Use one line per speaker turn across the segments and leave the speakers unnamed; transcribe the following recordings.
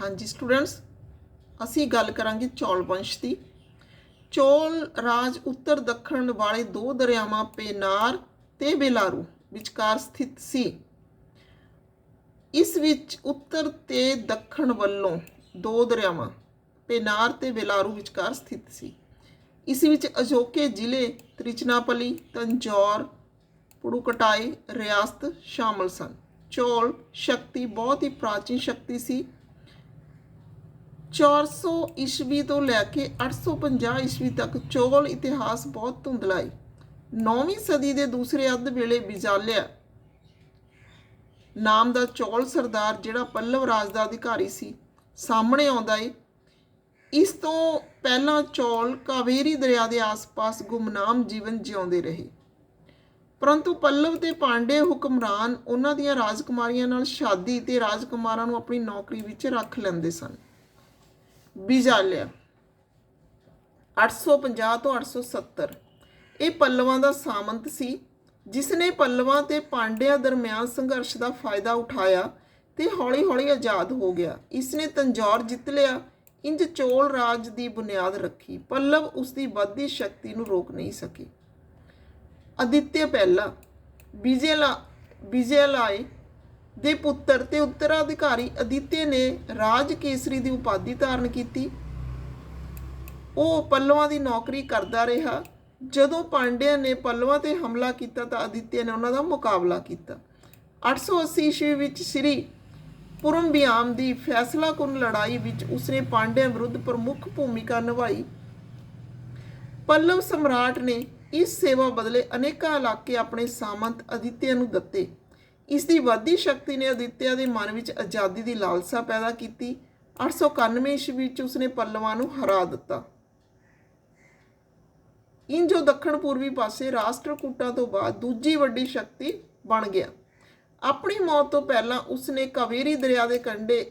ਹਾਂਜੀ ਸਟੂਡੈਂਟਸ ਅਸੀਂ ਗੱਲ ਕਰਾਂਗੇ ਚੌਲ ਵੰਸ਼ ਦੀ। ਚੌਲ ਰਾਜ ਉੱਤਰ ਦੱਖਣ ਵਾਲੇ ਦੋ ਦਰਿਆਵਾਂ ਪੇਨਾਰ ਤੇ ਬੇਲਾਰੂ ਵਿਚਕਾਰ ਸਥਿਤ ਸੀ। ਇਸ ਵਿੱਚ ਉੱਤਰ ਤੇ ਦੱਖਣ ਵੱਲੋਂ ਦੋ ਦਰਿਆਵਾਂ, ਪੇਨਾਰ ਤੇ ਬੇਲਾਰੂ ਵਿਚਕਾਰ ਸਥਿਤ ਸੀ। ਇਸ ਵਿੱਚ ਅਜੋਕੇ ਜ਼ਿਲ੍ਹੇ ਤ੍ਰਿਚਨਾਪਲੀ, ਤੰਜੌਰ, ਪੁੜੂਕਟਾਈ, ਰਿਆਸਤ ਸ਼ਾਮਲ ਸਨ। ਚੌਲ ਸ਼ਕਤੀ ਬਹੁਤ ਹੀ ਪ੍ਰਾਚੀਨ ਸ਼ਕਤੀ ਸੀ। 400 ਈਸਵੀ ਤੋਂ ਲੈ ਕੇ 850 ਈਸਵੀ ਤੱਕ ਚੌਲ ਇਤਿਹਾਸ ਬਹੁਤ ਧੁੰਦਲਾ ਹੈ 9ਵੀਂ ਸਦੀ ਦੇ ਦੂਸਰੇ ਅੱਧ ਵੇਲੇ ਬਿਜਾਲਿਆ। ਨਾਮ ਦਾ ਚੌਲ ਸਰਦਾਰ ਜਿਹੜਾ ਪੱਲਵ ਰਾਜ ਦਾ ਅਧਿਕਾਰੀ ਸੀ, ਸਾਹਮਣੇ ਆਉਂਦਾ ਏ। ਇਸ ਤੋਂ ਪਹਿਲਾਂ ਚੌਲ ਕਾਵੇਰੀ ਦਰਿਆ ਦੇ ਆਸ-ਪਾਸ ਗੁਮਨਾਮ ਜੀਵਨ ਜਿਉਂਦੇ ਰਹੇ। ਪਰੰਤੂ ਪੱਲਵ ਤੇ ਪਾਂਡੇ ਹੁਕਮਰਾਨ ਉਹਨਾਂ ਦੀਆਂ ਰਾਜਕੁਮਾਰੀਆਂ ਨਾਲ ਸ਼ਾਦੀ ਤੇ ਰਾਜਕੁਮਾਰਾਂ ਨੂੰ ਆਪਣੀ ਨੌਕਰੀ ਵਿੱਚ ਰੱਖ ਲੈਂਦੇ ਸਨ। ਬਿਜਾਲਿਆ 850 ਤੋਂ 870 ਇਹ ਪੱਲਵਾਂ ਦਾ ਸਾਮੰਤ ਸੀ ਜਿਸ ਨੇ ਪੱਲਵਾਂ ਤੇ ਪਾਂਡਿਆਂ ਦਰਮਿਆਨ ਸੰਘਰਸ਼ ਦਾ ਫਾਇਦਾ ਉਠਾਇਆ ਤੇ ਹੌਲੀ-ਹੌਲੀ ਆਜ਼ਾਦ ਹੋ ਗਿਆ। ਇਸ ਨੇ ਤੰਜੌਰ ਜਿੱਤ ਲਿਆ। ਇੰਜ ਚੋਲ ਰਾਜ ਦੀ ਬੁਨਿਆਦ ਰੱਖੀ। ਪੱਲਵ ਉਸ ਦੀ ਵੱਧਦੀ ਸ਼ਕਤੀ ਨੂੰ ਰੋਕ ਨਹੀਂ ਸਕੇ। ਅਦਿੱਤਿਆ ਪਹਿਲਾ, ਵਿਜੇਲਾ ਵਿਜੇਲਾਏ ਦੇ ਪੁੱਤਰ ਤੇ ਉੱਤਰਾਧਿਕਾਰੀ ਅਦਿੱਤੇ ਨੇ ਰਾਜ ਕੇਸਰੀ ਦੀ ਉਪਾਧੀ ਧਾਰਨ ਕੀਤੀ। ਉਹ ਪੱਲਵਾਂ ਦੀ ਨੌਕਰੀ ਕਰਦਾ ਰਿਹਾ। ਜਦੋਂ ਪਾਂਡਿਆਂ ਨੇ ਪੱਲਵਾਂ ਤੇ ਹਮਲਾ ਕੀਤਾ ਤਾਂ ਅਦਿੱਤੇ ਨੇ ਉਹਨਾਂ ਦਾ ਮੁਕਾਬਲਾ ਕੀਤਾ। 880 ਈਸਵੀ ਵਿੱਚ ਸ੍ਰੀ ਪੁਰਮਬਿਆਮ ਦੀ ਫੈਸਲਾਕੁਨ ਲੜਾਈ ਵਿੱਚ ਉਸਨੇ ਪਾਂਡਿਆਂ ਵਿਰੁੱਧ ਪ੍ਰਮੁੱਖ ਭੂਮਿਕਾ ਨਿਭਾਈ। ਪੱਲਵ ਸਮਰਾਟ ਨੇ ਇਸ ਸੇਵਾ ਬਦਲੇ ਅਨੇਕਾਂ ਇਲਾਕੇ ਆਪਣੇ ਸਾਮੰਤ ਅਦਿੱਤਿਆ ਨੂੰ ਦਿੱਤੇ। ਇਸ ਦੀ ਵਾਧੀ ਸ਼ਕਤੀ ਨੇ ਅਦਿੱਤਿਆ ਦੇ ਮਨ ਵਿੱਚ ਆਜ਼ਾਦੀ ਦੀ ਲਾਲਸਾ ਪੈਦਾ ਕੀਤੀ। 891 ਈਸਵੀ ਵਿੱਚ ਉਸਨੇ ਪੱਲਵਾਂ ਨੂੰ ਹਰਾ ਦਿੱਤਾ। ਇਨ ਦੱਖਣ ਪੂਰਬੀ ਪਾਸੇ ਰਾਸ਼ਟਰਕੂਟਾਂ ਤੋਂ ਬਾਅਦ ਦੂਜੀ ਵੱਡੀ ਸ਼ਕਤੀ ਬਣ ਗਿਆ। ਆਪਣੀ ਮੌਤ ਤੋਂ ਪਹਿਲਾਂ ਉਸਨੇ ਕਾਵੇਰੀ ਦਰਿਆ ਦੇ ਕੰਢੇ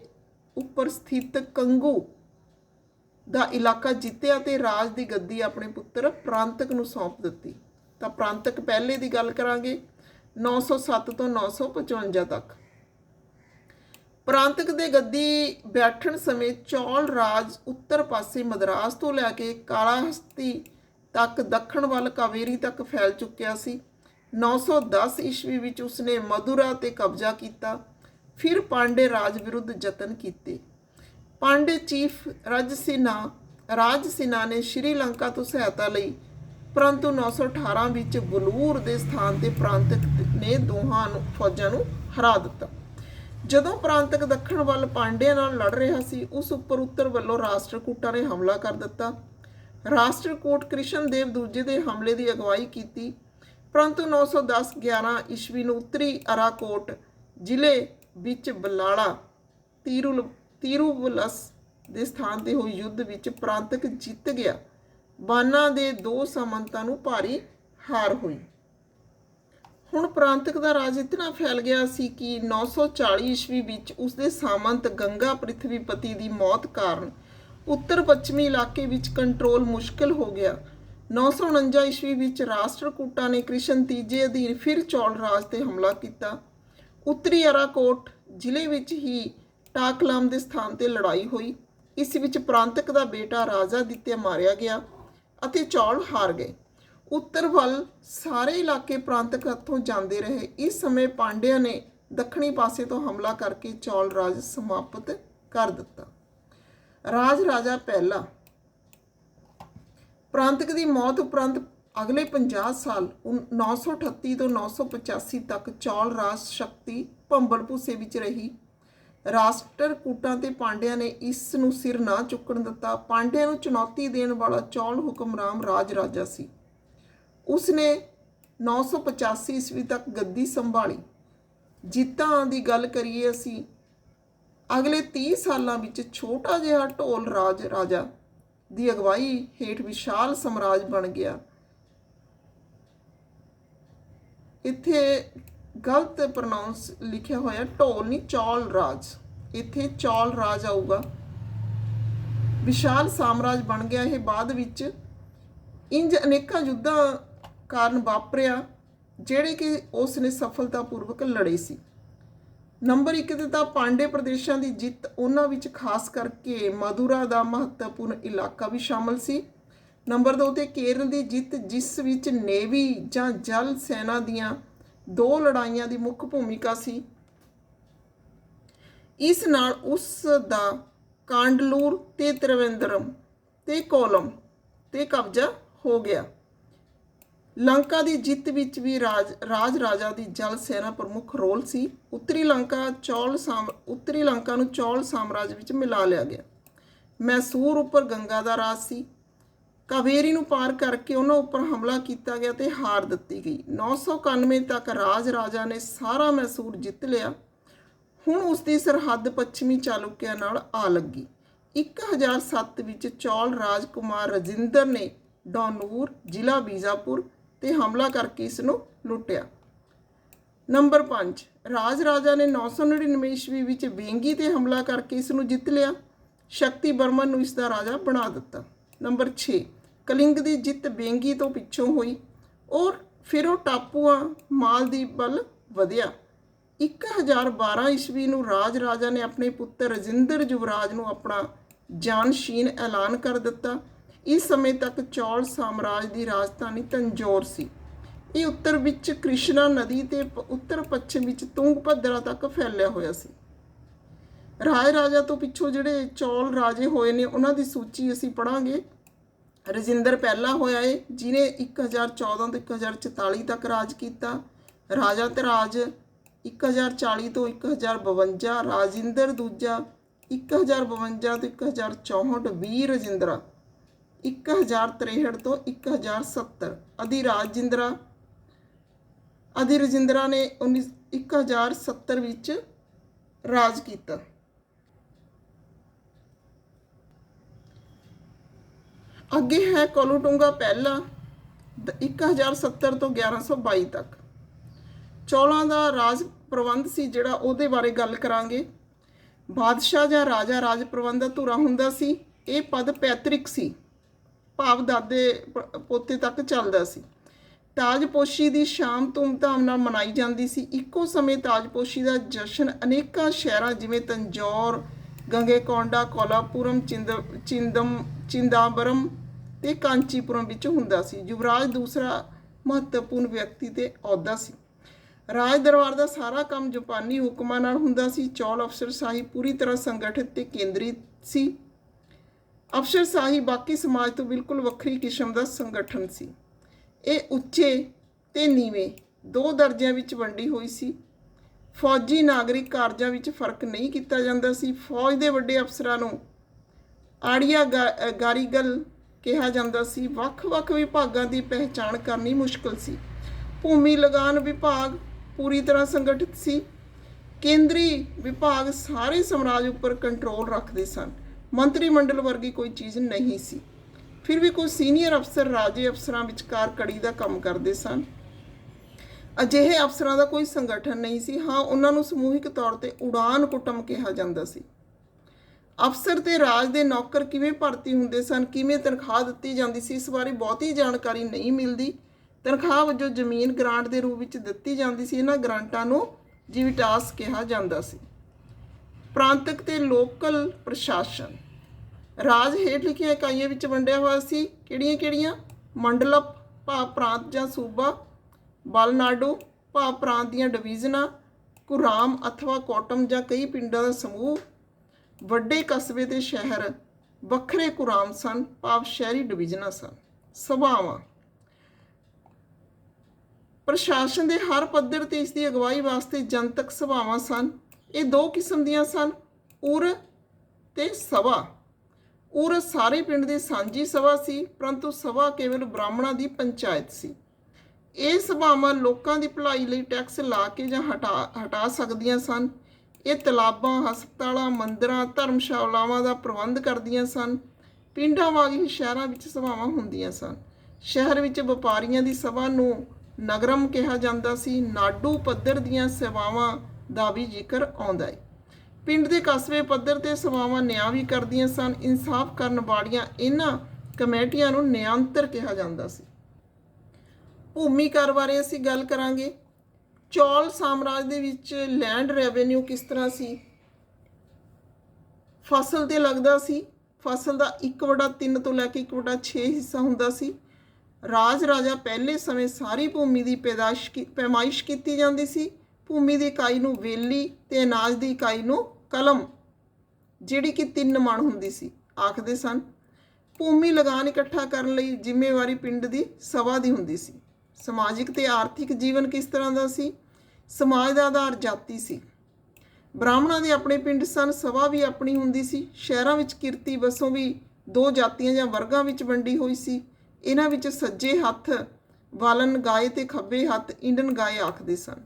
ਉੱਪਰ ਸਥਿਤ ਕੰਗੂ ਦਾ ਇਲਾਕਾ ਜਿੱਤਿਆ ਤੇ ਰਾਜ ਦੀ ਗੱਦੀ ਆਪਣੇ ਪੁੱਤਰ ਪ੍ਰਾਂਤਕ ਨੂੰ ਸੌਂਪ ਦਿੱਤੀ। ਤਾਂ ਪ੍ਰਾਂਤਕ ਪਹਿਲੇ ਦੀ ਗੱਲ ਕਰਾਂਗੇ। 907 ਤੋਂ 955 ਤੱਕ। ਪ੍ਰਾਂਤਕ ਦੇ ਗੱਦੀ ਬੈਠਣ ਸਮੇਂ ਚੌਲ ਰਾਜ ਉੱਤਰ ਪਾਸੇ ਮਦਰਾਸ ਤੋਂ ਲੈ ਕੇ ਕਾਲਾ ਹਸਤੀ ਤੱਕ ਦੱਖਣ ਵੱਲ ਕਾਵੇਰੀ ਤੱਕ ਫੈਲ ਚੁੱਕਿਆ ਸੀ। 910 ਈਸਵੀ ਵਿੱਚ ਉਸਨੇ ਮਦੁਰਾ ਤੇ ਕਬਜ਼ਾ ਕੀਤਾ, ਫਿਰ ਪਾਂਡੇ ਰਾਜ ਵਿਰੁੱਧ ਯਤਨ ਕੀਤੇ। ਪਾਂਡੇ ਚੀਫ ਰਾਜਸਿਨਾ ਰਾਜਸਿਨਾ ਨੇ ਸ਼੍ਰੀਲੰਕਾ ਤੋਂ ਸਹਾਇਤਾ ਲਈ ਪਰੰਤੂ 918 ਵਿੱਚ ਬਲੂਰ ਦੇ ਸਥਾਨ ਤੇ ਪ੍ਰਾਂਤਕ ਨੇ ਦੋਹਾਂ ਨੂੰ, ਫੌਜਾਂ ਨੂੰ ਹਰਾ ਦਿੱਤਾ। ਜਦੋਂ ਪ੍ਰਾਂਤਕ ਦੱਖਣ ਵੱਲ ਪਾਂਡਿਆਂ ਨਾਲ ਲੜ ਰਿਹਾ ਸੀ, ਉਸ ਉੱਪਰ ਉੱਤਰ ਵੱਲੋਂ ਰਾਸ਼ਟਰਕੂਟਾਂ ਨੇ ਹਮਲਾ ਕਰ ਦਿੱਤਾ। ਰਾਸ਼ਟਰਕੂਟ ਕ੍ਰਿਸ਼ਨ ਦੇਵ ਦੂਜੇ ਦੇ ਹਮਲੇ ਦੀ ਅਗਵਾਈ ਕੀਤੀ। ਪਰੰਤੂ 910 11 ਈਸਵੀ ਨੂੰ ਉੱਤਰੀ ਅਰਾਕੋਟ ਜ਼ਿਲ੍ਹੇ ਵਿੱਚ ਬਲਾਲਾ, ਤੀਰੁਲ, ਤੀਰੂਵਲਸ ਦੇ ਸਥਾਨ ਤੇ ਹੋਈ ਯੁੱਧ ਵਿੱਚ ਪ੍ਰਾਂਤਕ ਜਿੱਤ ਗਿਆ। ਬਾਨਾਂ ਦੇ ਦੋ ਸਾਮੰਤਾਂ ਨੂੰ ਭਾਰੀ ਹਾਰ ਹੋਈ। ਹੁਣ ਪ੍ਰਾਂਤਕ ਦਾ ਰਾਜ ਇਤਨਾ ਫੈਲ ਗਿਆ ਸੀ ਕਿ 940 ਈਸਵੀ ਵਿੱਚ ਉਸ ਦੇ ਸਾਮੰਤ ਗੰਗਾ ਪ੍ਰਿਥਵੀਪਤੀ ਦੀ ਮੌਤ ਕਾਰਨ ਉੱਤਰ ਪੱਛਮੀ ਇਲਾਕੇ ਵਿੱਚ ਕੰਟਰੋਲ ਮੁਸ਼ਕਲ ਹੋ ਗਿਆ। 949 ਈਸਵੀ ਵਿੱਚ ਰਾਸ਼ਟਰਕੂਟਾਂ ਨੇ ਕ੍ਰਿਸ਼ਨ ਤੀਜੇ ਅਧੀਨ ਫਿਰ ਚੌਲ ਰਾਜ ਤੇ ਹਮਲਾ ਕੀਤਾ। ਉੱਤਰੀ ਅਰਾਕੋਟ ਜ਼ਿਲ੍ਹੇ ਵਿੱਚ ਹੀ ਟਾਕਲਾਮ ਦੇ ਸਥਾਨ ਤੇ ਲੜਾਈ ਹੋਈ। ਇਸ ਵਿੱਚ ਪ੍ਰਾਂਤਕ ਦਾ ਬੇਟਾ ਰਾਜਾ ਦਿੱਤਿਆ ਮਾਰਿਆ ਗਿਆ। ਅਤੇ ਚੌਲ ਹਾਰ ਗਏ। ਉੱਤਰ ਵੱਲ ਸਾਰੇ ਇਲਾਕੇ ਪ੍ਰਾਂਤਕ ਹੱਥੋਂ ਜਾਂਦੇ ਰਹੇ। ਇਸ ਸਮੇਂ ਪਾਂਡਿਆਂ ਨੇ ਦੱਖਣੀ ਪਾਸੇ ਤੋਂ ਹਮਲਾ ਕਰਕੇ ਚੌਲ ਰਾਜ ਸਮਾਪਤ ਕਰ ਦਿੱਤਾ। ਰਾਜ ਰਾਜਾ ਪਹਿਲਾ। ਪ੍ਰਾਂਤਕ ਦੀ ਮੌਤ ਉਪਰੰਤ ਅਗਲੇ 50 ਸਾਲ ਉਨ- 938 ਤੋਂ 985 ਤੱਕ ਚੌਲ ਰਾਜ ਸ਼ਕਤੀ ਭੰਬਲ ਭੂਸੇ ਵਿੱਚ ਰਹੀ। ਰਾਸ਼ਟਰਕੂਟਾਂ ਤੇ ਪਾਂਡਿਆਂ ਨੇ ਇਸ ਨੂੰ ਸਿਰ ਨਾ ਚੁੱਕਣ ਦਿੱਤਾ। ਪਾਂਡਿਆਂ ਨੂੰ ਚੁਣੌਤੀ ਦੇਣ ਵਾਲਾ ਚੌਲ ਹੁਕਮਰਾਨ ਰਾਜ ਰਾਜਾ ਸੀ। ਉਸਨੇ 985 ਈਸਵੀ ਤੱਕ ਗੱਦੀ ਸੰਭਾਲੀ। ਜਿੱਤਾਂ ਦੀ ਗੱਲ ਕਰੀਏ ਅਸੀਂ, ਅਗਲੇ 30 ਸਾਲਾਂ ਵਿੱਚ ਛੋਟਾ ਜਿਹਾ ਢੋਲ ਰਾਜ ਰਾਜਾ ਦੀ ਅਗਵਾਈ ਹੇਠ ਵਿਸ਼ਾਲ ਸਮਰਾਜ ਬਣ ਗਿਆ। ਇੱਥੇ ਗਲਤ ਪ੍ਰੋਨਾਂਸ ਲਿਖਿਆ ਹੋਇਆ ਢੋਲ ਨਹੀਂ ਚੌਲ ਰਾਜ। ਇੱਥੇ ਚੌਲ ਰਾਜ ਆਊਗਾ। ਵਿਸ਼ਾਲ ਸਾਮਰਾਜ ਬਣ ਗਿਆ ਇਹ ਬਾਅਦ ਵਿੱਚ। ਇੰਜ ਅਨੇਕਾਂ ਯੁੱਧਾਂ ਕਾਰਨ ਵਾਪਰਿਆ, ਜਿਹੜੇ ਕਿ ਉਸ ਨੇ ਸਫਲਤਾਪੂਰਵਕ ਲੜੇ ਸੀ। ਨੰਬਰ 1 ਤੇ ਤਾਂ ਪਾਂਡੇ ਪ੍ਰਦੇਸ਼ਾਂ ਦੀ ਜਿੱਤ ਉਹਨਾਂ ਵਿੱਚ ਖਾਸ ਕਰਕੇ ਮਧੁਰਾ ਦਾ ਮਹੱਤਵਪੂਰਨ ਇਲਾਕਾ ਵੀ ਸ਼ਾਮਲ ਸੀ। ਨੰਬਰ 2 ਤੇ ਕੇਰਲ ਦੀ ਜਿੱਤ ਜਿਸ ਵਿੱਚ ਨੇਵੀ ਜਾਂ ਜਲ ਸੈਨਾ ਦੀਆਂ ਦੋ ਲੜਾਈਆਂ ਦੀ ਮੁੱਖ ਭੂਮਿਕਾ ਸੀ। ਇਸ ਨਾਲ ਉਸ ਦਾ ਕਾਂਡਲੂਰ ਤੇ ਤ੍ਰਿਵੇਂਦਰਮ ਤੇ ਕੋਲਮ ਤੇ ਕਬਜ਼ਾ ਹੋ ਗਿਆ। ਲੰਕਾ ਦੀ ਜਿੱਤ ਵਿੱਚ ਵੀ ਰਾਜ ਰਾਜ ਰਾਜਾ ਦੀ ਜਲ ਸੈਨਾ ਪ੍ਰਮੁੱਖ ਰੋਲ ਸੀ। ਉੱਤਰੀ ਲੰਕਾ ਚੌਲ ਸਾਮ, ਉੱਤਰੀ ਲੰਕਾ ਨੂੰ ਚੌਲ ਸਾਮਰਾਜ ਵਿੱਚ ਮਿਲਾ ਲਿਆ ਗਿਆ। ਮੈਸੂਰ ਉੱਪਰ ਗੰਗਾ ਦਾ ਰਾਜ ਸੀ। ਕਾਵੇਰੀ ਨੂੰ ਪਾਰ ਕਰਕੇ ਉਹਨਾਂ ਉੱਪਰ ਹਮਲਾ ਕੀਤਾ ਗਿਆ ਤੇ ਹਾਰ ਦਿੱਤੀ ਗਈ। 991 ਤੱਕ ਰਾਜ ਰਾਜਾ ਨੇ ਸਾਰਾ ਮੈਸੂਰ ਜਿੱਤ ਲਿਆ। ਹੁਣ ਉਸ ਦੀ ਸਰਹੱਦ ਪੱਛਮੀ ਚਾਲੁਕਿਆਂ ਨਾਲ ਆ ਲੱਗੀ। 1007 ਵਿੱਚ ਚੌਲ ਰਾਜਕੁਮਾਰ ਰਜਿੰਦਰ ਨੇ ਡੋਨੂਰ, ਜ਼ਿਲ੍ਹਾ ਬੀਜਾਪੁਰ ਤੇ ਹਮਲਾ ਕਰਕੇ ਇਸ ਨੂੰ ਲੁੱਟਿਆ। ਨੰਬਰ 5 ਰਾਜ ਰਾਜਾ ਨੇ 999 ਈਸਵੀ ਵਿੱਚ ਵੇਂਗੀ ਤੇ ਹਮਲਾ ਕਰਕੇ ਇਸ ਨੂੰ ਜਿੱਤ ਲਿਆ। ਸ਼ਕਤੀ ਬਰਮਨ ਨੂੰ ਇਸ ਦਾ ਰਾਜਾ ਬਣਾ ਦਿੱਤਾ। ਨੰਬਰ 6 ਕਲਿੰਗ ਦੀ ਜਿੱਤ ਬੇਂਗੀ ਤੋਂ ਪਿੱਛੋਂ ਹੋਈ ਔਰ ਫਿਰ ਉਹ ਟਾਪੂਆਂ ਮਾਲਦੀਵ ਵੱਲ ਵਧਿਆ। 1012 ਈਸਵੀ ਨੂੰ ਰਾਜ ਰਾਜਾ ਨੇ ਆਪਣੇ ਪੁੱਤਰ ਰਜਿੰਦਰ ਯੁਵਰਾਜ ਨੂੰ ਆਪਣਾ ਜਾਨਸ਼ੀਨ ਐਲਾਨ ਕਰ ਦਿੱਤਾ। ਇਸ ਸਮੇਂ ਤੱਕ ਚੌਲ ਸਾਮਰਾਜ ਦੀ ਰਾਜਧਾਨੀ ਤੰਜੌਰ ਸੀ। ਇਹ ਉੱਤਰ ਵਿੱਚ ਕ੍ਰਿਸ਼ਨਾ ਨਦੀ ਤੇ ਉੱਤਰ ਪੱਛਮ ਵਿੱਚ ਤੁੰਗਭਦਰਾ ਤੱਕ ਫੈਲਿਆ ਹੋਇਆ ਸੀ। ਰਾਜ ਰਾਜਾ ਤੋਂ ਪਿੱਛੋਂ ਜਿਹੜੇ ਚੌਲ ਰਾਜੇ ਹੋਏ ਨੇ, ਉਹਨਾਂ ਦੀ ਸੂਚੀ ਅਸੀਂ ਪੜਾਂਗੇ ਰਜਿੰਦਰ ਪਹਿਲਾ ਹੋਇਆ ਏ ਜਿਨੇ 1014 ਤੋਂ 1044 ਤੱਕ ਰਾਜ ਕੀਤਾ। ਰਾਜਾ ਧਰਾਜ 1040 ਤੋਂ 1052 ਰਾਜਿੰਦਰ ਦੂਜਾ 1052 ਤੋਂ 1064 ਵੀਰ ਰਜਿੰਦਰਾ 1063 ਤੋਂ 1070 ਅਧੀ ਰਾਜਿੰਦਰਾ, ਅਧੀ ਰਜਿੰਦਰਾ ਨੇ 19 1070 ਵਿੱਚ ਰਾਜ ਕੀਤਾ। ਅੱਗੇ ਹੈ ਕੋਲੂਟੁੰਗਾ ਪਹਿਲਾ, ਦ- 1070 ਤੋਂ 1122 ਤੱਕ। ਚੌਲਾਂ ਦਾ ਰਾਜ ਪ੍ਰਬੰਧ ਸੀ ਜਿਹੜਾ ਉਹਦੇ ਬਾਰੇ ਗੱਲ ਕਰਾਂਗੇ। ਬਾਦਸ਼ਾਹ ਜਾਂ ਰਾਜਾ ਰਾਜ ਪ੍ਰਬੰਧ ਦਾ ਧੁਰਾ ਹੁੰਦਾ ਸੀ, ਇਹ ਪਦ ਪੈਤ੍ਰਿਕ ਸੀ। ਭਾਵ ਦਾਦੇ ਪੋਤੇ ਤੱਕ ਚੱਲਦਾ ਸੀ। ਤਾਜਪੋਸ਼ੀ ਦੀ ਸ਼ਾਮ ਧੂਮਧਾਮ ਨਾਲ ਮਨਾਈ ਜਾਂਦੀ ਸੀ। ਇੱਕੋ ਸਮੇਂ ਤਾਜਪੋਸ਼ੀ ਦਾ ਜਸ਼ਨ ਅਨੇਕਾਂ ਸ਼ਹਿਰਾਂ ਜਿਵੇਂ ਤੰਜੌਰ, ਗੰਗੇਕੌਂਡਾ, ਕੋਲਾਪੁਰਮ, ਚਿੰਦ, ਚਿੰਦਮ ਚਿੰਦਾਬਰਮ ਤੇ ਕਾਂਚੀਪੁਰਮ ਵਿੱਚ ਹੁੰਦਾ ਸੀ। ਯੁਵਰਾਜ ਦੂਸਰਾ ਮਹੱਤਵਪੂਰਨ ਵਿਅਕਤੀ ਤੇ ਅਹੁਦਾ ਸੀ। ਰਾਜ ਦਰਬਾਰ ਦਾ ਸਾਰਾ ਕੰਮ ਜਾਪਾਨੀ ਹੁਕਮਾਂ ਨਾਲ ਹੁੰਦਾ ਸੀ। ਚੌਲ ਅਫਸਰਸ਼ਾਹੀ ਪੂਰੀ ਤਰ੍ਹਾਂ ਸੰਗਠਿਤ ਤੇ ਕੇਂਦਰਿਤ ਸੀ। ਅਫਸਰਸ਼ਾਹੀ ਬਾਕੀ ਸਮਾਜ ਤੋਂ ਬਿਲਕੁਲ ਵੱਖਰੀ ਕਿਸਮ ਦਾ ਸੰਗਠਨ ਸੀ। ਇਹ ਉੱਚੇ ਤੇ ਨੀਵੇਂ ਦੋ ਦਰਜਿਆਂ ਵਿੱਚ ਵੰਡੀ ਹੋਈ ਸੀ। ਫੌਜੀ ਨਾਗਰਿਕ ਕਾਰਜਾਂ ਵਿੱਚ ਫ਼ਰਕ ਨਹੀਂ ਕੀਤਾ ਜਾਂਦਾ ਸੀ। ਫੌਜ ਦੇ ਵੱਡੇ ਅਫਸਰਾਂ ਨੂੰ ਆੜੀਆ ਗਾ- ਗਾਰੀਗਲ ਕਿਹਾ ਜਾਂਦਾ ਸੀ ਵੱਖ-ਵੱਖ ਵਿਭਾਗਾਂ ਦੀ ਪਹਿਚਾਣ ਕਰਨੀ ਮੁਸ਼ਕਲ ਸੀ। ਭੂਮੀ ਲਗਾਨ ਵਿਭਾਗ ਪੂਰੀ ਤਰ੍ਹਾਂ ਸੰਗਠਿਤ ਸੀ। ਕੇਂਦਰੀ ਵਿਭਾਗ ਸਾਰੇ ਸਮਰਾਜ ਉੱਪਰ ਕੰਟਰੋਲ ਰੱਖਦੇ ਸਨ। ਮੰਤਰੀ ਮੰਡਲ ਵਰਗੀ ਕੋਈ ਚੀਜ਼ ਨਹੀਂ ਸੀ। ਫਿਰ ਵੀ ਕੁਝ ਸੀਨੀਅਰ ਅਫਸਰ ਰਾਜੇ ਅਫਸਰਾਂ ਵਿਚਕਾਰ ਕੜੀ ਦਾ ਕੰਮ ਕਰਦੇ ਸਨ। ਅਜਿਹੇ ਅਫਸਰਾਂ ਦਾ ਕੋਈ ਸੰਗਠਨ ਨਹੀਂ ਸੀ। ਹਾਂ, ਉਹਨਾਂ ਨੂੰ ਸਮੂਹਿਕ ਤੌਰ ਤੇ ਉਡਾਨ ਕੁਟਮ ਕਿਹਾ ਜਾਂਦਾ ਸੀ। ਅਫਸਰ ਤੇ ਰਾਜ ਦੇ ਨੌਕਰ ਕਿਵੇਂ ਭਰਤੀ ਹੁੰਦੇ ਸਨ, ਕਿਵੇਂ ਤਨਖਾਹ ਦਿੱਤੀ ਜਾਂਦੀ ਸੀ, ਇਸ ਬਾਰੇ ਬਹੁਤੀ ਜਾਣਕਾਰੀ ਨਹੀਂ ਮਿਲਦੀ। ਤਨਖਾਹ ਵਜੋਂ ਜ਼ਮੀਨ ਗ੍ਰਾਂਟ ਦੇ ਰੂਪ ਵਿੱਚ ਦਿੱਤੀ ਜਾਂਦੀ ਸੀ, ਇਹਨਾਂ ਗ੍ਰਾਂਟਾਂ ਨੂੰ ਜੀਵਿਟਾਸ ਕਿਹਾ ਜਾਂਦਾ ਸੀ। ਪ੍ਰਾਂਤਕ ਤੇ ਲੋਕਲ ਪ੍ਰਸ਼ਾਸਨ। ਰਾਜ ਹੇਠ ਲਿਖੀਆਂ ਇਕਾਈਆਂ ਵਿੱਚ ਵੰਡਿਆ ਹੋਇਆ ਸੀ, ਕਿਹੜੀਆਂ-ਕਿਹੜੀਆਂ? ਮੰਡਲਪ ਭਾਵ ਪ੍ਰਾਂਤ ਜਾਂ ਸੂਬਾ? ਬਲਨਾਡੂ ਭਾਵ ਪ੍ਰਾਂਤ ਦੀਆਂ ਡਿਵੀਜ਼ਨਾਂ? ਕੁਰਾਮ ਅਥਵਾ ਕੋਟਮ ਜਾਂ ਕਈ ਪਿੰਡਾਂ ਦਾ ਸਮੂਹ? ਵੱਡੇ ਕਸਬੇ ਦੇ ਸ਼ਹਿਰ ਵੱਖਰੇ ਕੁਰਾਮ ਸਨ, ਭਾਵ ਸ਼ਹਿਰੀ ਡਿਵੀਜ਼ਨਾਂ ਸਨ, ਸਭਾਵਾਂ। ਪ੍ਰਸ਼ਾਸਨ ਦੇ ਹਰ ਪੱਧਰ ਤੇ ਇਸ ਦੀ ਅਗਵਾਈ ਵਾਸਤੇ ਜਨਤਕ ਸਭਾਵਾਂ ਸਨ। ਇਹ ਦੋ ਕਿਸਮ ਦੀਆਂ ਸਨ, ਉਰ ਤੇ ਸਭਾ। ਉਰ ਸਾਰੇ ਪਿੰਡ ਦੀ ਸਾਂਝੀ ਸਭਾ ਸੀ, ਪਰੰਤੂ ਸਭਾ ਕੇਵਲ ਬ੍ਰਾਹਮਣਾਂ ਦੀ ਪੰਚਾਇਤ ਸੀ। ਇਹ ਸਭਾਵਾਂ ਲੋਕਾਂ ਦੀ ਭਲਾਈ ਲਈ ਟੈਕਸ ਲਾ ਕੇ ਜਾਂ ਹਟਾ ਹਟਾ ਸਕਦੀਆਂ ਸਨ। ਇਹ ਤਲਾਬਾਂ, ਹਸਪਤਾਲਾਂ, ਮੰਦਰਾਂ, ਧਰਮਸ਼ਾਲਾਵਾਂ ਦਾ ਪ੍ਰਬੰਧ ਕਰਦੀਆਂ ਸਨ। ਪਿੰਡਾਂ ਵਾਂਗ ਹੀ ਸ਼ਹਿਰਾਂ ਵਿੱਚ ਸਭਾਵਾਂ ਹੁੰਦੀਆਂ ਸਨ। ਸ਼ਹਿਰ ਵਿੱਚ ਵਪਾਰੀਆਂ ਦੀ ਸਭਾ ਨੂੰ ਨਗਰਮ ਕਿਹਾ ਜਾਂਦਾ ਸੀ। ਨਾਡੂ ਪੱਧਰ ਦੀਆਂ ਸੇਵਾਵਾਂ ਦਾ ਵੀ ਜ਼ਿਕਰ ਆਉਂਦਾ ਹੈ ਪਿੰਡ ਦੇ ਕਸਬੇ ਪੱਧਰ ਤੇ ਸੇਵਾਵਾਂ ਨਿਆਂ ਵੀ ਕਰਦੀਆਂ ਸਨ। ਇਨਸਾਫ ਕਰਨ ਵਾਲੀਆਂ ਇਹਨਾਂ ਕਮੇਟੀਆਂ ਨੂੰ ਨਿਯੰਤਰ ਕਿਹਾ ਜਾਂਦਾ ਸੀ। ਭੂਮੀ ਕਰ ਬਾਰੇ ਅਸੀਂ ਗੱਲ ਕਰਾਂਗੇ। ਚੌਲ ਸਾਮਰਾਜ ਦੇ ਵਿੱਚ ਲੈਂਡ ਰੈਵਨਿਊ ਕਿਸ ਤਰ੍ਹਾਂ ਸੀ? ਫਸਲ ਤੇ ਲੱਗਦਾ ਸੀ। ਫਸਲ ਦਾ 1/3 ਤੋਂ ਲੈ ਕੇ 1/6 ਹਿੱਸਾ ਹੁੰਦਾ ਸੀ। ਰਾਜ ਰਾਜਾ ਪਹਿਲੇ ਸਮੇਂ ਸਾਰੀ ਭੂਮੀ ਦੀ ਪੈਦਾਇਸ਼ ਕੀ- ਪੈਮਾਇਸ਼ ਕੀਤੀ ਜਾਂਦੀ ਸੀ। ਭੂਮੀ ਦੀ ਇਕਾਈ ਨੂੰ ਵੇਲੀ ਤੇ ਅਨਾਜ ਦੀ ਇਕਾਈ ਨੂੰ ਕਲਮ, ਜਿਹੜੀ ਕਿ ਤਿੰਨ ਮਣ ਹੁੰਦੀ ਸੀ, ਆਖਦੇ ਸਨ। ਭੂਮੀ ਲਗਾਨ ਇਕੱਠਾ ਕਰਨ ਲਈ ਜ਼ਿੰਮੇਵਾਰੀ ਪਿੰਡ ਦੀ ਸਭਾ ਦੀ ਹੁੰਦੀ ਸੀ। ਸਮਾਜਿਕ ਤੇ ਆਰਥਿਕ ਜੀਵਨ ਕਿਸ ਤਰ੍ਹਾਂ ਦਾ ਸੀ? ਸਮਾਜ ਦਾ ਆਧਾਰ ਜਾਤੀ ਸੀ। ਬ੍ਰਾਹਮਣਾਂ ਦੇ ਆਪਣੇ ਪਿੰਡ ਸਨ, ਸਭਾ ਵੀ ਆਪਣੀ ਹੁੰਦੀ ਸੀ। ਸ਼ਹਿਰਾਂ ਵਿੱਚ ਕਿਰਤੀ ਵਸੋਂ ਵੀ ਦੋ ਜਾਤੀਆਂ ਜਾਂ ਵਰਗਾਂ ਵਿੱਚ ਵੰਡੀ ਹੋਈ ਸੀ। ਇਹਨਾਂ ਵਿੱਚ ਸੱਜੇ ਹੱਥ ਵਾਲਨ ਗਾਏ ਤੇ ਖੱਬੇ ਹੱਥ ਇੰਡਨ ਗਾਏ ਆਖਦੇ ਸਨ।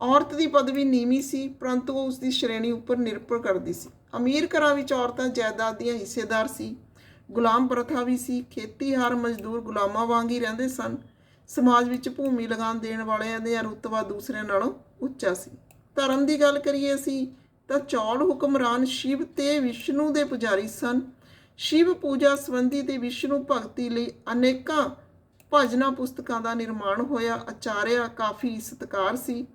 ਔਰਤ ਦੀ ਪਦਵੀ ਨੀਵੀਂ ਸੀ, ਪਰੰਤੂ ਉਹ ਉਸ ਦੀ ਸ਼੍ਰੇਣੀ ਉੱਪਰ ਨਿਰਭਰ ਕਰਦੀ ਸੀ। ਅਮੀਰ ਘਰਾਂ ਵਿੱਚ ਔਰਤਾਂ ਜਾਇਦਾਦ ਦੀਆਂ ਹਿੱਸੇਦਾਰ ਸੀ। ਗੁਲਾਮ ਪ੍ਰਥਾ ਵੀ ਸੀ। ਖੇਤੀਹਾਰ ਮਜ਼ਦੂਰ ਗੁਲਾਮਾਂ ਵਾਂਗ ਹੀ ਰਹਿੰਦੇ ਸਨ। ਸਮਾਜ ਵਿੱਚ ਭੂਮੀ ਲਗਾਨ ਦੇਣ ਵਾਲਿਆਂ ਦੇ ਰੁਤਬਾ ਦੂਸਰਿਆਂ ਨਾਲੋਂ ਉੱਚਾ ਸੀ। ਧਰਮ ਦੀ ਗੱਲ ਕਰੀਏ ਅਸੀਂ, ਤਾਂ ਚੌਲ ਹੁਕਮਰਾਨ ਸ਼ਿਵ ਤੇ ਵਿਸ਼ਨੂੰ ਦੇ ਪੁਜਾਰੀ ਸਨ। ਸ਼ਿਵ ਪੂਜਾ ਸੰਬੰਧੀ ਤੇ ਵਿਸ਼ਨੂੰ ਭਗਤੀ ਲਈ ਅਨੇਕਾਂ ਭਜਨਾ ਪੁਸਤਕਾਂ ਦਾ ਨਿਰਮਾਣ ਹੋਇਆ। ਆਚਾਰਿਆ ਕਾਫੀ ਸਤਕਾਰ ਸੀ।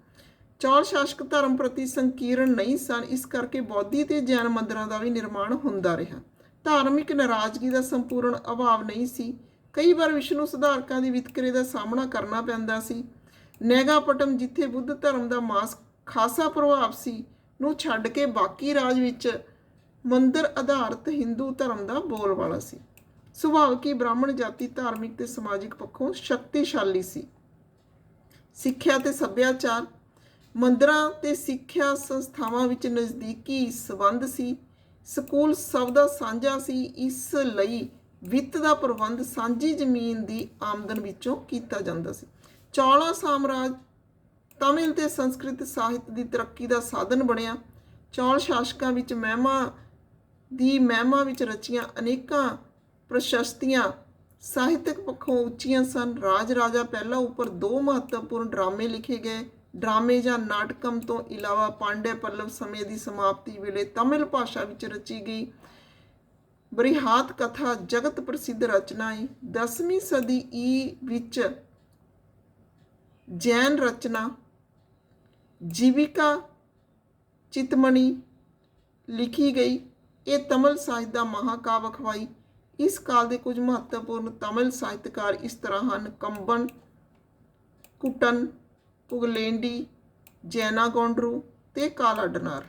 ਚੌਲ ਸ਼ਾਸਕ ਧਰਮ ਪ੍ਰਤੀ ਸੰਕੀਰਣ ਨਹੀਂ ਸਨ, ਇਸ ਕਰਕੇ ਬੌਧੀ ਤੇ ਜੈਨ ਮੰਦਰਾਂ ਦਾ ਵੀ ਨਿਰਮਾਣ ਹੁੰਦਾ ਰਿਹਾ। ਧਾਰਮਿਕ ਨਾਰਾਜ਼ਗੀ ਦਾ ਸੰਪੂਰਨ ਅਭਾਵ ਨਹੀਂ ਸੀ। ਕਈ ਵਾਰ ਵਿਸ਼ਨੂੰ ਸੁਧਾਰਕਾਂ ਦੀ ਵਿਤਕਰੇ ਦਾ ਸਾਹਮਣਾ ਕਰਨਾ ਪੈਂਦਾ ਸੀ। ਨੈਗਾਪਟਮ ਜਿੱਥੇ ਬੁੱਧ ਧਰਮ ਦਾ ਮਾਸ ਖਾਸਾ ਪ੍ਰਭਾਵ ਸੀ, ਨੂੰ ਛੱਡ ਕੇ ਬਾਕੀ ਰਾਜ ਵਿੱਚ ਮੰਦਰ ਆਧਾਰਿਤ ਹਿੰਦੂ ਧਰਮ ਦਾ ਬੋਲਬਾਲਾ ਸੀ। ਸੁਭਾਵਕ ਹੀ ਬ੍ਰਾਹਮਣ ਜਾਤੀ ਧਾਰਮਿਕ ਤੇ ਸਮਾਜਿਕ ਪੱਖੋਂ ਸ਼ਕਤੀਸ਼ਾਲੀ ਸੀ। ਸਿੱਖਿਆ ਤੇ ਸੱਭਿਆਚਾਰ, ਮੰਦਰਾਂ ਤੇ ਸਿੱਖਿਆ ਸੰਸਥਾਵਾਂ ਵਿੱਚ ਨਜ਼ਦੀਕੀ ਸਬੰਧ ਸੀ। ਸਕੂਲ ਸਭ ਦਾ ਸਾਂਝਾ ਸੀ। ਇਸ ਲਈ ਵਿੱਤ ਦਾ ਪ੍ਰਬੰਧ ਸਾਂਝੀ ਜ਼ਮੀਨ ਦੀ ਆਮਦਨ ਵਿੱਚੋਂ ਕੀਤਾ ਜਾਂਦਾ ਸੀ। ਚੌਲਾ ਸਾਮਰਾਜ ਤਮਿਲ ਤੇ ਸੰਸਕ੍ਰਿਤ ਸਾਹਿਤ ਦੀ ਤਰੱਕੀ ਦਾ ਸਾਧਨ ਬਣਿਆ। ਚੌਲ ਸ਼ਾਸਕਾਂ ਵਿੱਚ ਮਹਿਮਾ ਦੀ ਮਹਿਮਾ ਵਿੱਚ ਰਚੀਆਂ ਅਨੇਕਾਂ ਪ੍ਰਸ਼ਸਤੀਆਂ ਸਾਹਿਤਕ ਪੱਖੋਂ ਉੱਚੀਆਂ ਸਨ। ਰਾਜ ਰਾਜਾ ਪਹਿਲਾ ਉੱਪਰ ਦੋ ਮਹੱਤਵਪੂਰਨ ਡਰਾਮੇ ਲਿਖੇ ਗਏ। ਡਰਾਮੇ ਜਾਂ ਨਾਟਕਮ ਤੋਂ ਇਲਾਵਾ ਪਾਂਡੇ ਪੱਲਵ ਸਮੇਂ ਦੀ ਸਮਾਪਤੀ ਵੇਲੇ ਤਮਿਲ ਭਾਸ਼ਾ ਵਿੱਚ ਰਚੀ ਗਈ। ਬ੍ਰਿਹਾਤ ਕਥਾ ਜਗਤ ਪ੍ਰਸਿੱਧ ਰਚਨਾ ਹੈ 10ਵੀਂ ਸਦੀ ਈ ਵਿੱਚ ਜੈਨ ਰਚਨਾ, ਜੀਵਿਕਾ ਚਿਤਮਣੀ ਲਿਖੀ ਗਈ। ਇਹ ਤਮਿਲ ਸਾਹਿਤ ਦਾ ਮਹਾਕਾਵ ਅਖਵਾਈ। ਇਸ ਕਾਲ ਦੇ ਕੁਝ ਮਹੱਤਵਪੂਰਨ ਤਮਿਲ ਸਾਹਿਤਕਾਰ ਇਸ ਤਰ੍ਹਾਂ ਹਨ। ਕੰਬਨ ਕੁਟਨ ਪੁਗਲੇਂਡੀ ਜੈਨਾ ਗੌਂਡਰੂ ਤੇ ਕਾਲਾਡਨਾਰ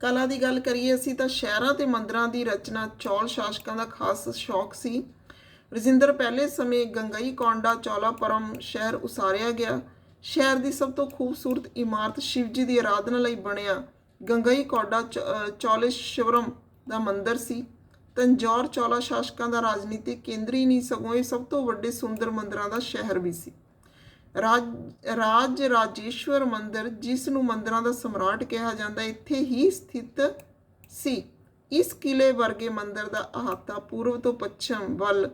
ਕਲਾ ਦੀ ਗੱਲ ਕਰੀਏ ਅਸੀਂ ਤਾਂ ਸ਼ਹਿਰਾਂ ਤੇ ਮੰਦਰਾਂ ਦੀ ਰਚਨਾ, ਚੌਲ ਸ਼ਾਸਕਾਂ ਦਾ ਖਾਸ ਸ਼ੌਕ ਸੀ। ਰਜਿੰਦਰ ਪਹਿਲੇ ਸਮੇਂ ਗੰਗਾਈ, ਕੌਂਡਾ, ਚੌਲਾਪੁਰਮ ਸ਼ਹਿਰ ਉਸਾਰਿਆ ਗਿਆ। ਸ਼ਹਿਰ ਦੀ ਸਭ ਤੋਂ ਖੂਬਸੂਰਤ ਇਮਾਰਤ ਸ਼ਿਵਜੀ ਦੀ ਆਰਾਧਨਾ ਲਈ ਬਣਿਆ। ਗੰਗਾਈ, ਕੌਂਡਾ, ਚ- ਚੌਲੇਸ਼ਵਰਮ ਦਾ ਮੰਦਿਰ ਸੀ। ਤੰਜੌਰ ਚੌਲਾ ਸ਼ਾਸਕਾਂ ਦਾ ਰਾਜਨੀਤਿਕ ਕੇਂਦਰ ਹੀ ਨਹੀਂ ਸਗੋਂ ਇਹ ਸਭ ਤੋਂ ਵੱਡੇ ਸੁੰਦਰ ਮੰਦਰਾਂ ਦਾ ਸ਼ਹਿਰ ਵੀ ਸੀ। ਰਾਜ ਰਾਜ ਰਾਜੇਸ਼ਵਰ ਮੰਦਿਰ, ਜਿਸ ਨੂੰ ਮੰਦਿਰਾਂ ਦਾ ਸਮਰਾਟ ਕਿਹਾ ਜਾਂਦਾ, ਇੱਥੇ ਹੀ ਸਥਿਤ ਸੀ। ਇਸ ਕਿਲੇ ਵਰਗੇ ਮੰਦਿਰ ਦਾ ਅਹਾਤਾ ਪੂਰਬ ਤੋਂ ਪੱਛਮ ਵੱਲ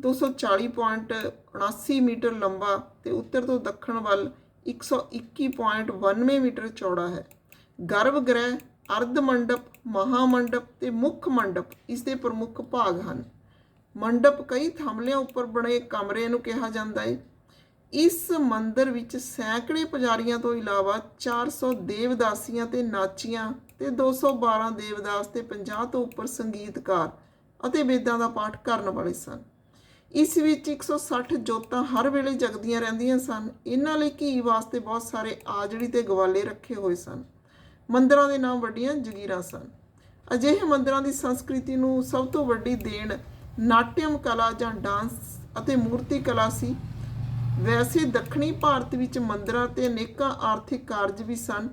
240.79 ਮੀਟਰ ਲੰਬਾ ਤੇ ਉੱਤਰ ਤੋਂ ਦੱਖਣ ਵੱਲ 121.92 ਮੀਟਰ ਚੌੜਾ ਹੈ। ਗਰਭ ਗ੍ਰਹਿ, ਅਰਧ ਮੰਡਪ, ਮਹਾ ਮੰਡਪ ਤੇ ਮੁੱਖ ਮੰਡਪ ਇਸ ਦੇ ਪ੍ਰਮੁੱਖ ਭਾਗ ਹਨ। ਮੰਡਪ ਕਈ ਥੰਮਲਿਆਂ ਉੱਪਰ ਬਣੇ ਕਮਰੇ ਨੂੰ ਕਿਹਾ ਜਾਂਦਾ ਹੈ। ਇਸ ਮੰਦਰ ਵਿੱਚ ਸੈਂਕੜੇ ਪੁਜਾਰੀਆਂ ਤੋਂ ਇਲਾਵਾ 400 ਦੇਵਦਾਸੀਆਂ ਤੇ ਨਾਚੀਆਂ ਤੇ 212 ਦੇਵਦਾਸ ਤੇ 50 ਤੋਂ ਉੱਪਰ ਸੰਗੀਤਕਾਰ ਅਤੇ ਵੇਦਾਂ ਦਾ ਪਾਠ ਕਰਨ ਵਾਲੇ ਸਨ। ਇਸ ਵਿੱਚ 160 ਜੋਤਾਂ ਹਰ ਵੇਲੇ ਜਗਦੀਆਂ ਰਹਿੰਦੀਆਂ ਸਨ। ਇਹਨਾਂ ਲਈ ਘੀ ਵਾਸਤੇ ਬਹੁਤ ਸਾਰੇ ਆਜੜੀ ਤੇ ਗਵਾਲੇ ਰੱਖੇ ਹੋਏ ਸਨ। ਮੰਦਰਾਂ ਦੇ ਨਾਮ ਵੱਡੀਆਂ ਜਗੀਰਾਂ ਸਨ। ਅਜਿਹੇ ਮੰਦਰਾਂ ਦੀ ਸੰਸਕ੍ਰਿਤੀ ਨੂੰ ਸਭ ਤੋਂ ਵੱਡੀ ਦੇਣ ਨਾਟਿਅਮ ਕਲਾ ਜਾਂ ਡਾਂਸ ਅਤੇ ਮੂਰਤੀ ਕਲਾ ਸੀ। ਵੈਸੇ ਦੱਖਣੀ ਭਾਰਤ ਵਿੱਚ ਮੰਦਰਾਂ ਤੇ ਅਨੇਕਾਂ ਆਰਥਿਕ ਕਾਰਜ ਵੀ ਸਨ।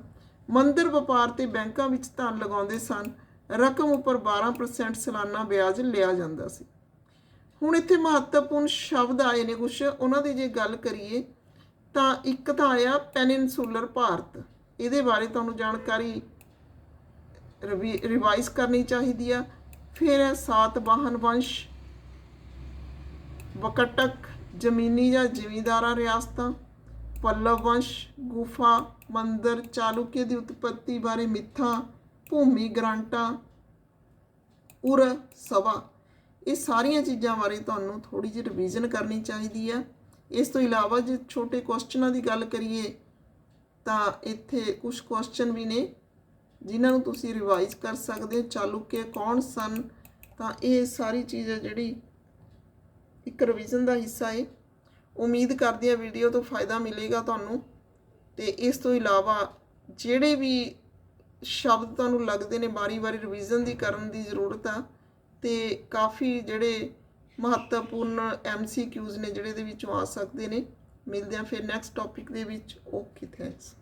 ਮੰਦਰ ਵਪਾਰ ਤੇ ਬੈਂਕਾਂ ਵਿੱਚ ਧਨ ਲਗਾਉਂਦੇ ਸਨ। ਰਕਮ ਉੱਪਰ 12% ਸਾਲਾਨਾ ਵਿਆਜ ਲਿਆ ਜਾਂਦਾ ਸੀ। ਹੁਣ ਇੱਥੇ ਮਹੱਤਵਪੂਰਨ ਸ਼ਬਦ ਆਏ ਨੇ ਕੁਝ ਉਹਨਾਂ ਦੀ ਜੇ ਗੱਲ ਕਰੀਏ ਤਾਂ ਇੱਕ ਤਾਂ ਆਇਆ ਪੈਨਿਨਸੂਲਰ ਭਾਰਤ। ਇਹਦੇ ਬਾਰੇ ਤੁਹਾਨੂੰ ਜਾਣਕਾਰੀ ਰਿਵੀ- ਰਿਵਾਈਜ਼ ਕਰਨੀ ਚਾਹੀਦੀ ਆ। ਫਿਰ ਹੈ ਸਾਤ ਵਾਹਨ ਵੰਸ਼, ਵਕਟਕ ਜ਼ਮੀਨੀ ਜਾਂ ਜ਼ਿਮੀਂਦਾਰਾਂ ਰਿਆਸਤਾਂ ਪੱਲਵ ਵੰਸ਼ ਗੁਫਾ, ਮੰਦਰ ਚਾਲੁਕੇ ਦੀ ਉਤਪਤੀ ਬਾਰੇ ਮਿੱਥਾ, ਭੂਮੀ ਗ੍ਰਾਂਟਾਂ, ਉਰ, ਸਭਾ। ਇਹ ਸਾਰੀਆਂ ਚੀਜ਼ਾਂ ਬਾਰੇ ਤੁਹਾਨੂੰ ਥੋੜੀ ਜਿਹੀ ਰਿਵੀਜ਼ਨ ਕਰਨੀ ਚਾਹੀਦੀ ਹੈ ਇਸ ਤੋਂ ਇਲਾਵਾ ਜੇ ਛੋਟੇ ਕੁਐਸਚਨਾਂ ਦੀ ਗੱਲ ਕਰੀਏ, ਤਾਂ ਇੱਥੇ ਕੁਝ ਕੁਐਸਚਨ ਵੀ ਨੇ, ਜਿਨ੍ਹਾਂ ਨੂੰ ਤੁਸੀਂ ਰਿਵਾਈਜ਼ ਕਰ ਸਕਦੇ ਹੋ। ਚਾਲੁਕਿਆ ਕੌਣ ਸਨ? ਤਾਂ ਇਹ ਸਾਰੀ ਚੀਜ਼ ਹੈ ਜਿਹੜੀ ਇੱਕ ਰਿਵੀਜ਼ਨ ਦਾ ਹਿੱਸਾ ਹੈ ਉਮੀਦ ਕਰਦੀ ਹਾਂ ਵੀਡੀਓ ਤੋਂ ਫਾਇਦਾ ਮਿਲੇਗਾ ਤੁਹਾਨੂੰ। ਤੇ ਇਸ ਤੋਂ ਇਲਾਵਾ ਜਿਹੜੇ ਵੀ ਸ਼ਬਦ ਤੁਹਾਨੂੰ ਲੱਗਦੇ ਨੇ ਵਾਰੀ-ਵਾਰੀ ਰਿਵੀਜ਼ਨ ਦੀ ਕਰਨ ਦੀ ਜ਼ਰੂਰਤ ਆ, ਤੇ ਕਾਫੀ ਜਿਹੜੇ ਮਹੱਤਵਪੂਰਨ ਐਮਸੀਕਿਊਜ਼ ਨੇ ਜਿਹੜੇ ਦੇ ਵਿੱਚੋਂ ਆ ਸਕਦੇ ਨੇ। ਮਿਲਦੇ ਆ ਫਿਰ ਨੈਕਸਟ ਟੌਪਿਕ ਦੇ ਵਿੱਚ। Okay thanks